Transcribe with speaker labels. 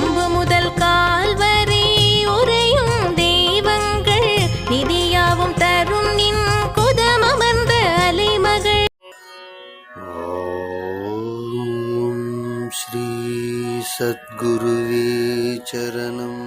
Speaker 1: கொம்பு முதல் கால் வரி உரையும் தெய்வங்கள். நிதியாவும் தரும் நின் குதமர்ந்த அலைமகள்.
Speaker 2: ஸ்ரீ சத்குருவே சரணம்.